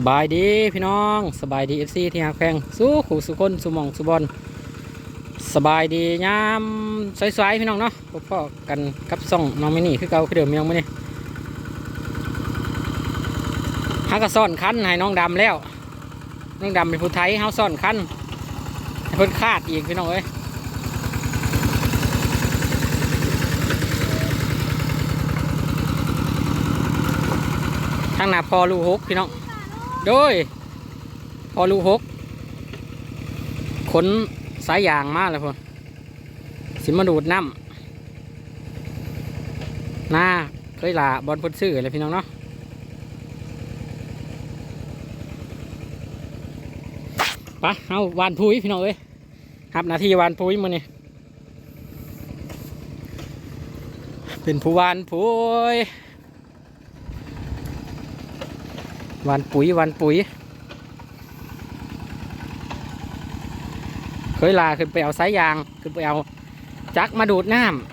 สบายดีพี่น้องสบายดีเอฟซีที่หักแพงสู้ขู่สุคนสุมองสุบอลสบายดียามสวยๆพี่น้องเนาะพบพ่อกันกับซ่องน้องมินี่คือเก่าคือเดิมยังไม่นี่ฮักก็ซ่อนคันให้น้องดำแล้ว น้องดำเป็นผู้ไทยเฮาซ่อนคันเพิ่นคาดอีกพี่น้องเอ้ยทางหน้าพอลูกหกพี่น้อง โดย พอลูกหกขนสายยางมากเลยพ่อสิมาดูดน้ำหน้าเคยลาบอลพ่นซื้อเลยพี่น้องเนาะไปเอาวานพุยพี่น้องเอ้ยครับหนาทีวานพุยมาเนี่เป็นผู้วานพุ้ย วันปุ๋ยวันปุ๋ย เคยลาขึ้นไปเอาสายยาง ขึ้นไปเอาจักมาดูดน้ำ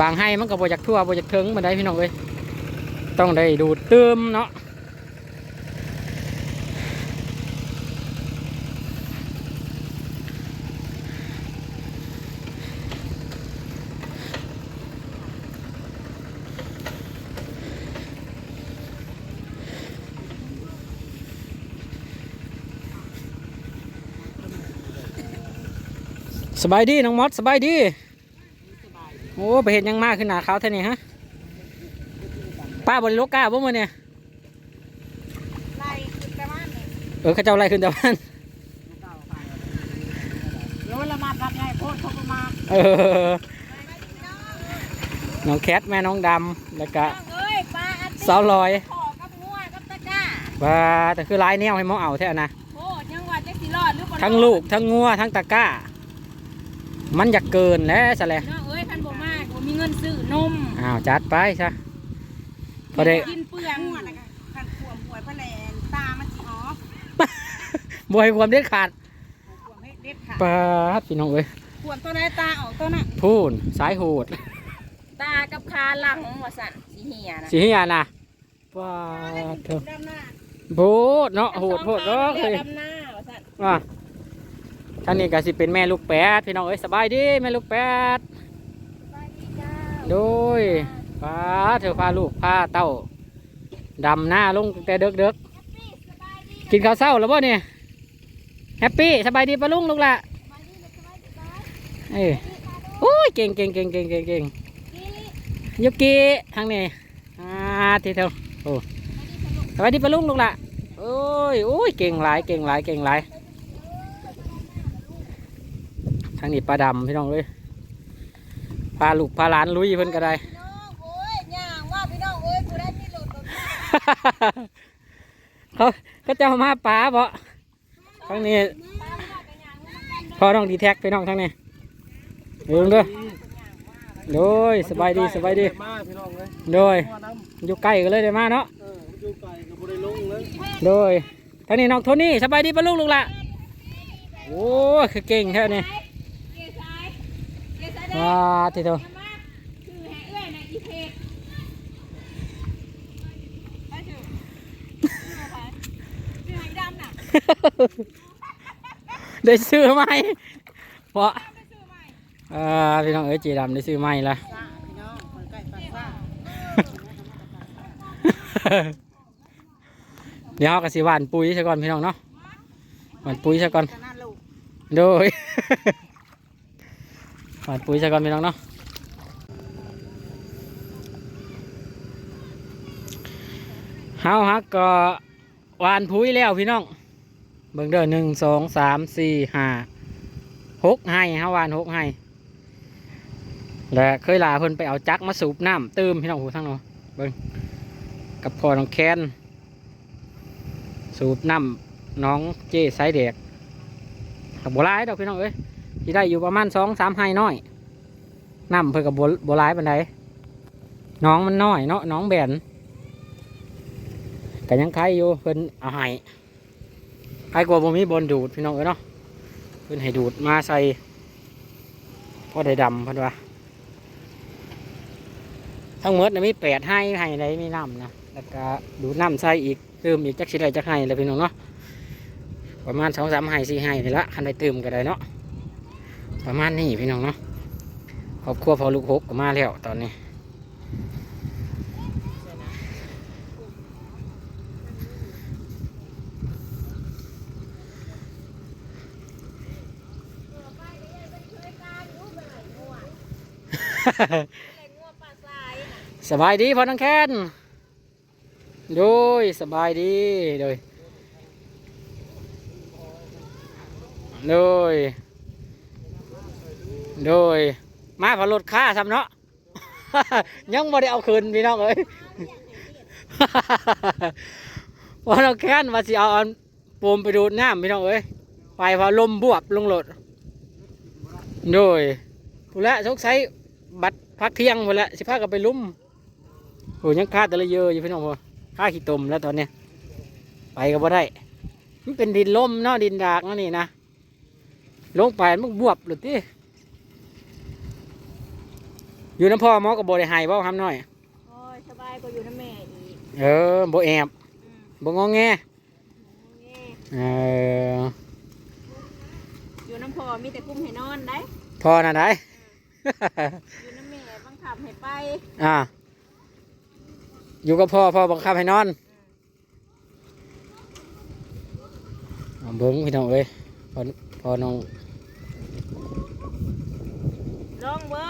บางให้มันก็บจากทั่วบจากเทิงมาได้พี่น้องเลยต้องได้ดูดเติมเนาะ สบายดีน้องมอสสบายดีโอ้ไปเห็นยังมากขึ้นหนาขาวเท่านี้ฮะป้าบริโลกล้าบ่มาเนี่ยไล่ขึ้นแต่บ้านนี่เออเข้าเจ้าไล่ขึ้นแต่บ้านเดี๋ยวเรามาพัดไงโพดเขาก็มาเออน้องแคทแม่น้องดำแล้วก็เอ้ยปลาอันสาวลอยขอกับงัวกับตะกร้าว่าแต่คือลายแนวให้หมอเอาแท้นะโพดยังว่าจะสิรอดหรือบ่รอดทั้งลูกทั้งงัวทั้งตะกร้า มันอยากเกินแล้วสะแหละน้องเอ้ยคันบ่มากบ่มีเงินซื้อนมอ้าวจัดไปซะพอได้กินเปลืองงัวน่ะก็คันขวมหวยพะแลนตามันสิออกบวยความเด็ดขาดขวมให้เด็ดขาดปาดพี่น้องเอ้ยขวมตัวไหนตาออกตัวน่ะพูนสายโหด ตากับขาหลังว่าสั่นสิเหียนะสีเฮียนะปาดเถอะดำหน้าโบดเนาะโหดโหดเนาะเลเลยยดำหน้าว่าสั่นว่า ท่านนี้ก็สิเป็นแม่ลูกแปดพี่น้องเอ้ยสบายดีแม่ลูกแปดสวัสดีจ้าโดยพาเธอพาลูกพาเต้าดำหน้าลงแต่เด็กเด็กๆกินข้าวเช้าแล้วบ่เนี่ยแฮปปี้สบายดีปะลุงลูกละเอ้ยโอ้ยเก่งเก่งเก่งเก่งเก่งเก่งยุกิทางนี้อ่าทีเดียวโอ้สบายดีปะลุงลูกละโอ้ยโอ้ยเก่งหลายเก่งหลายเก่งหลาย ทางนี้ปลาดำพี่น้องเอ้ยพาลูกพาหลานลุยเพิ่นก็ได้ พี่น้องโอ้ยย่างว่าพี่น้องเอ้ยผู้ได้มีรถรถเขาเขาจะมาป่าบ่ทางนี้พอน้องดีแท็กไปน้องทางนี้เดูเด้อโดยสบายดีสบายดีมาพี่น้องเลยโดยมาน้อยู่ใกล้กันเลยได้มาเนาะำเอออยู่ไกลก็บ่ได้ลงเลยโดยทางนี้น้องโทนี่สบายดีปะลุงลูกละโอ้ยคือเก่งแท้นี่ เกสายเกสายแดง ว้าทีเดียวมาคือแห่เอื้อยนะอีเพกไปเถอะคือหางดำน่ะได้ซื้อไหมเพราะไปซื้อใหม่อ่าพี่น้องเอ้ยจีดำได้ซื้อไหมละซ่าพี่น้องคนใกล้ปากซ่าเดี๋ยวเราก็สิหว่านปุ๋ยซะก่อนพี่น้องเนาะหว่านปุ๋ยซะก่อนขนาดลูกโดย หว่านปุ๋ยซะก่อนพี่น้องเนาะเฮาฮักก็หวานปุ๋ยแล้วพี่น้องเบิ่งเด้อหนึ่งสองสามสี่ห้าหกให้เฮาหวานหกให้และเคยลาเพิ่นไปเอาจักมาสูบน้ำเติมพี่น้องหูทั้งเนาะเบิ่งกับพ่อน้องแคนสูบน้ำน้องเจ้ไซเด็กกับบัวลายดอกพี่น้องเอ้ย ที่ได้อยู่ประมาณสองสามไฮน้อยน้ำเพื่อกับบัวบัวลายปันไดน้องมันน้อยเนาะน้องแบนแต่ยังใครอยู่เพิ่นเอาให้ใครกลัวบ่มีบนดูดพี่น้องเอ้ยเนาะเพิ่นให้ดูดมาใส่พอได้ดำเพิ่นว่าทั้งหมดนะมีแปดให้ให้ใดมีน้ำนะแล้วก็ดูดน้ำใส่อีกเติมอีกจักสิได้จักให้เลยพี่น้องเนาะประมาณสองสามให้สี่ให้นี่ละคันได้เติมก็ได้เนาะ ประมาณนี้พี่น้องเนาะครอบครัวพอลูกหกก็มาแล้วตอนนี้สบายดีพ่อน้องแคนโดยสบายดีโดยโดย โดย มาพอรถค่าซ้ำเนาะ ยังไม่ได้เอาคืนพี่น้องเอ้ยพ่อน้องแค้นว่าสิเอาอันปูมไปดูดน้ำพี่น้องเอ้ยไปพอลมบวบลงรถโดยผู้ละสงสัยบัตรพักเที่ยงหมดละสิพากันไปลุ่มโอ้ยังค่าแต่ละเยอะอยู่พี่น้องพ่อค่าขี้ตมแล้วตอนเนี้ยไปก็บ่ได้มันเป็นดินล่มเนาะดินดากเนาะนี่นะลงไปมันบวบหรือที่ อยู่น้ำพ่อหมอกับบริหายบ่ทำหน่อย โอ้ยสบายก็อยู่น้ำแม่อีกเออบ่แอบอืมบ่งอแงนี่เอออยู่น้ำพอมีแต่กุ้มให้นอนได้พอนะได้ อยู่น้ำแม่บังคับให้ไปอ่า อยู่กับพ่อพ่อบังคับให้นอนเอาเบิ้งพี่น้องเอ้ยพอพอน้อง ลองเบิ้งเธอ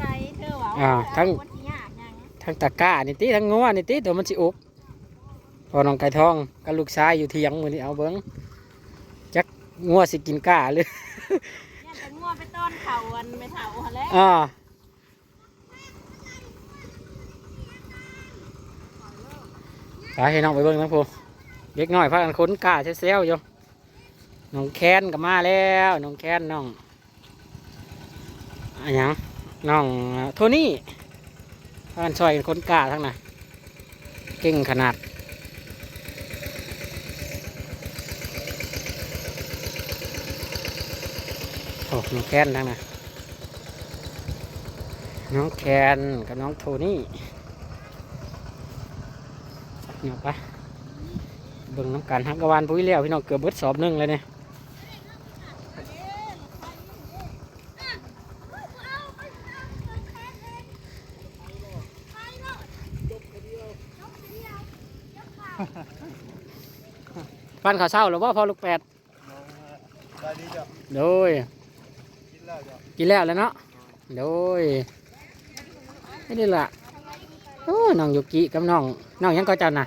สีเป็นอะไรเธอว่าอ่าทั้ง วันที่ยากยังทั้งตะกร้านี่ติทั้งงัวนี่ติตัวมันสิอุกพอน้องไก่ทองกับลูกชายอยู่เที่ยงมื้อนี้เอาเบิ้งจักงัวสิกินก้าหรือเนี่ยแต่งัวไปต้อนเข่าวันไม่เท่าหันแล้วอ่าไปให้น้องไปเบิ้งนะพูเด็กน้อยพากันค้นก้าเซลๆอยู่น้องแคนก็มาแล้ว น้องแคนน้องอะหยัง น้องโทนี่พากันช่วยกันค้นก้าทั้งน่ะเก่งขนาด โอ้น้องแคนทั้งน่ะน้องแคนกับน้องโทนี่เนาะไปเบิ่งน้ำกันฮักกวานปุ้ยเลี้ยวพี่น้องเกือบเบิดสอบหนึ่งเลยเนี่ย ฟันข้าวเศร้าหรือว่าพอลูกแปดสบายดีจ้ะโดยกินแล้วจ้ะกินแล้วแล้วเนาะโดยไม่ได้ละโอ้น้องยุกิกับน้องน้องยังก็เจ้าน่ะ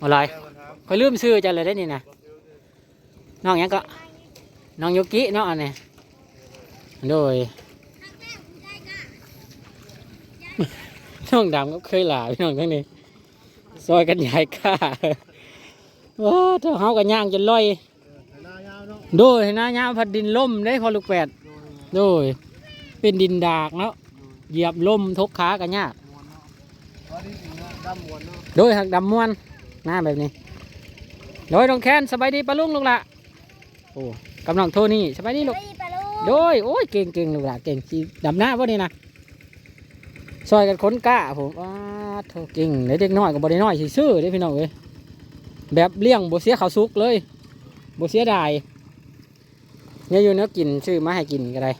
อะไรคอยลืมซื้อจ้าเลยได้นี่นะน้องยังก็น้องยุกิเนาะอันนี้โดยน้องดำก็เคยหลาพี่น้องทั้งนี้ซอยกันใหญ่ค่า ว้าเท่าเฮากันย่างจนลอยหน้ายาวเนาะโดยหน้ายามพัดดินล่มได้พอลูกแปด โดย เป็นดินดากเนาะ เหยียบล่มทกขากันยากมวนเนาะตอนนี้ถึงว่าดำมวนเนาะโดยหักดำม้วนหน้าแบบนี้ โดยน้องแคนสบายดีปะลุงลูกละโอ้กำลังโทนี่สบายดีลูก โดยโอ้ยเก่งเก่งลูกละเก่งสีดำหน้าพวกนี้นะซอยกันค้นกล้าผมว้าโทเก่งเด็กเด็กน้อยกับบอดน้อยซื่อๆเด้พี่น้องเอ้ย แบบเลี้ยงบเสียข้าวซุกเลยบเสียดายเนี่ยอยู่เนื้อกินชื่อมาให้กินก็ได้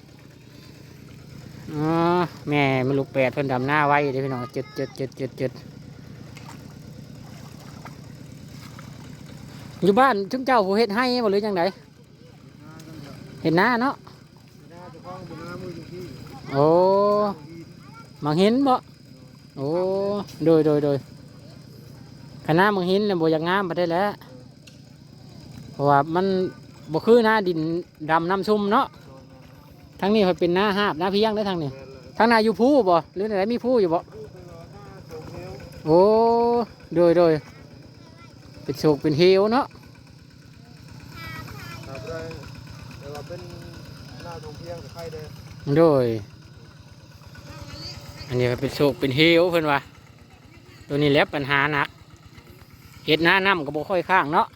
อ๋อแม่มันลูกแปดเพิ่นดำหน้าไว้เด้พี่น้องจุดจุดจุดจุดจุดอยู่บ้านถึงเจ้าผู้เฮ็ดให้บ่หรือจังไดเห็นหน้าเนาะหน้าจะคล้องบนหน้ามืออยู่ที่โอ้มังหินบ่โอ้โดยโดยโดย คณะมังหินเนี่ยบ่อยากงามไปได้แล้วเพราะว่ามันบ่คือหน้าดินดำน้ำซุ่มเนาะทั้งนี้เขาเป็นหน้าหาบหน้าเพียงได้อทางนี้แม่นเลยทางนาอยู่ผู้บ่หรือไหนมีผู้อยู่บ่โอ้โดยโดยเป็นโศกเป็นเฮวเนาะครับได้แต่ว่าเนาโดงโดยอันนี้เป็นโศกเป็นเฮวเพิ่อนว่าตัวนี้แล้วปัญหาหนัก เห็ดหน้าน้ำก็บ่ค่อยข้างเนาะ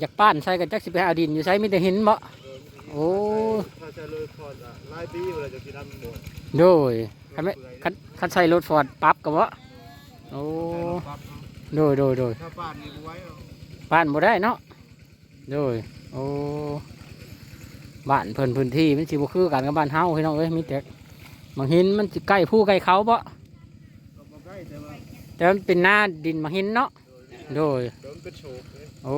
อยากป้านใส่กันจักสิไปเอาดินอยู่ใส่มีแต่หินบ่โอ้ถ้าจะเลยพอดอะหลายปีเวลาจะกินดำหมดโดยคันไม่คันคันใส่รถฟอร์ดปรั๊บกับวะโอ้กปัดโดยโดยโดยถ้าป้านนี่บ่ไหว้เอาบ้านบ่ได้เนาะโดยโอ้บ้านเพิ่นพื้นที่มันสิบ่คือกันกับบ้านเฮาพี่น้องเอ้ยมีแต่บางหินมันสิใกล้ภูใกล้เขาบ่ก็บ่ใกล้แต่ว่าแต่มันเป็นหน้าดินบางหินเนาะ โดยเดี๋ยวมันเป็นโฉกเลยโอ้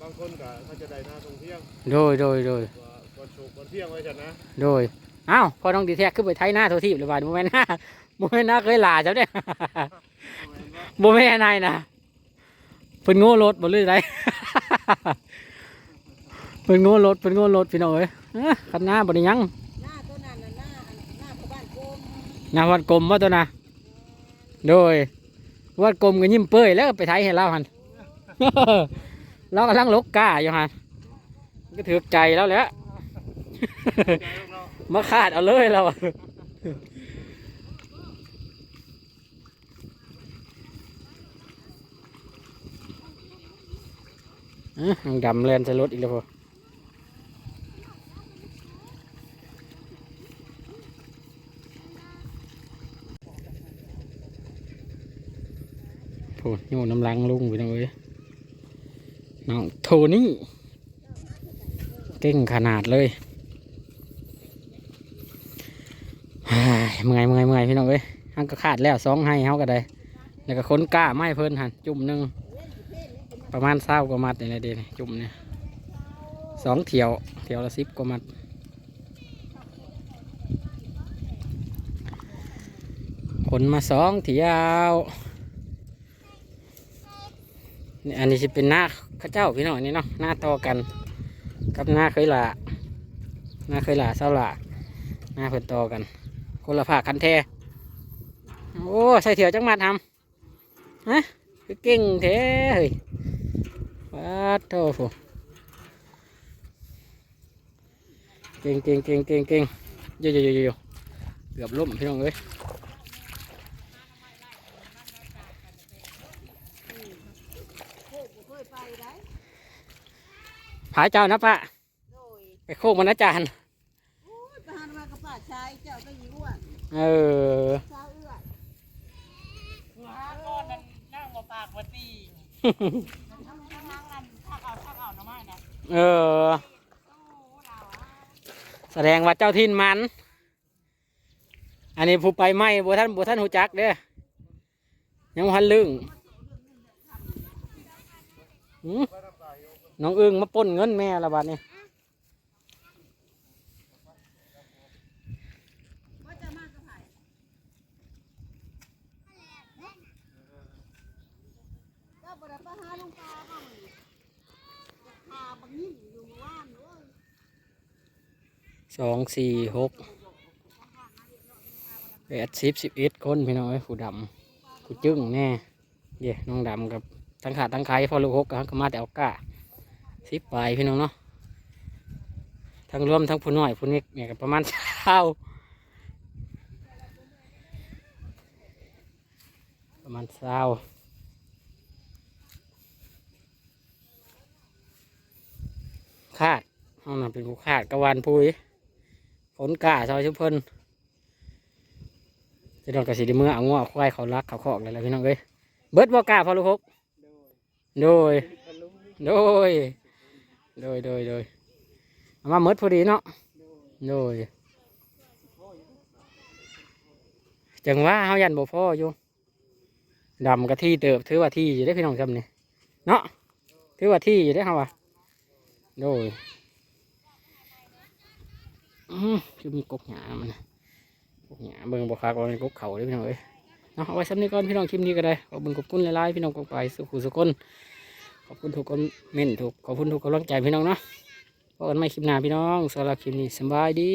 บางคนก็เขาจะได้หน้าท่องเที่ยวโดยโดยโดยว่าวันโฉกวันเที่ยงไว้จันนะโดยอ้าวพอน้องดีแท็กขึ้นไปไทยหน้าโทรทีบเลยว่าบ่แม่นหน้าบ่แม่นหน้าเคยหลาเจ้าเด้บ่แม่นนายนะเพิ่นโง่รถบ่เลยไรเพิ่นโง่รถเพิ่นโง่รถพี่น้องเอ้ยเอ้อคันหน้าบ่ได้ยังหน้าตัวนั้นหน้าอันหน้าบ้านโกมหน้าวัดกลมว่าตัวน่ะโดย วัดกลมก็ยิ้มเปื้อยแล้วไปไทยให้เราหันเรากำลังลกกาอยู่หันก็ถือใจแล้วแหละใจเนาะมาขาดเอาเลยเราอะเอ้ยนางดำแลนใส่รถอีกแล้วพอโอ้ยโยน้ำลังลุงไปนะเว้ยน้องโทนี่เก่งขนาดเลยเฮ้เมื่อยเมื่อยเมื่อยพี่น้องเอ้ยหันก็ขาดแล้วสองให้เฮาก็ได้ แล้วก็ค้นกล้าไม่เพิ่นหันจุ่มหนึ่งประมาณเศร้ากว่ามัดนี่แหละเดนจุ่มเนี่ยสองเที่ยวเที่ยวละสิบกว่ามัดขนมาสองเที่ยว อันนี้จะเป็นหน้าข้าเจ้าพี่น้องนี่เนาะหน้าต่อกัน กับหน้าเคยหละหน้าเคยหละเศร้าหละหน้าเพิ่นต่อกัน คนละภาคคันแท้โอ้ใส่เถียวจังมาทำฮะคือเก่งแท้เฮ้ยว้าโตฟูเก่งเก่งเก่งเก่งเก่งเยอะเยอะเยอะเกือบล้มพี่น้องเอ้ย โคกบ่เคยไปได้ ผาเจ้านะปะโดยไปโคกมันอาจารย์โอ้ยไปหามากับป้าชายเจ้าก็ยิอ้วนเออสาวเอื้อยหาก้อนนั้นนั่งมาปากมาตีทั้งทั้งนั่งนั่นทักเอาทักเอาหน่อไม้นะเออแสดงว่าเจ้าทินมัน อันนี้ผู้ไปไหมบัท่านบัท่านหูจักเด้อยังบ่ทันลึงหืม น้องอึ้งมาปล้นเงินแม่ละบาดนี้ว่าจะมากับไผก็บ่ได้ไปหาลุงตาบ้างพาบักนิ่ยสองสี่หกแปดสิบสิบเอ็ดคนพี่น้องเอ้ยผู้ดำผู้จึ้งแน่เย่น้องดำกับตั้งขาตั้งไข่พอลูกหกก็มาแต่เอาก้า สิบไปพี่น้องเนาะทั้งรวมทั้งผู้น้อยผู้นี้เนี่ยก็ประมาณเช้าประมาณเช้าคาดห้องนั้นเป็นผู้คาดกะวานปุยฝนกล้าซอยชุบเพิ่นจะโดนกระสีเมื่อเอาง้อควายเขารักเขาขอกเลยแหละพี่น้องเอ้ยเบิดบ่กาพอลูกหกโดย โดย โดยโดยโดยเอามาเมดพอดีเนาะโดยจังว่าเฮายันบ่พ่ออยู่ดำกะที่เติบถือว่าที่อยู่ได้พี่น้องจำนี่เนาะถือว่าที่อยู่ได้เฮาว่ะโดยอืมคือมีกกหยามันกกหยาเบิ่งบ่คักว่าเป็นกกเขาเด้พี่น้องเอ้ยเนาะเอาไว้ซ้ำนี้ก่อนพี่น้องคลิปนี้ก็ได้ขอาเบคุณขอบคุณหลายๆพี่น้องกองไปสุขุสุขคน อบคุณทุกคอมเมนต์ทุกขอบคุณทุกกำลังใจพี่น้องเนาะพบกันใหม่คลิปหน้าพี่น้องสำหรับคลิปนี้สบายดี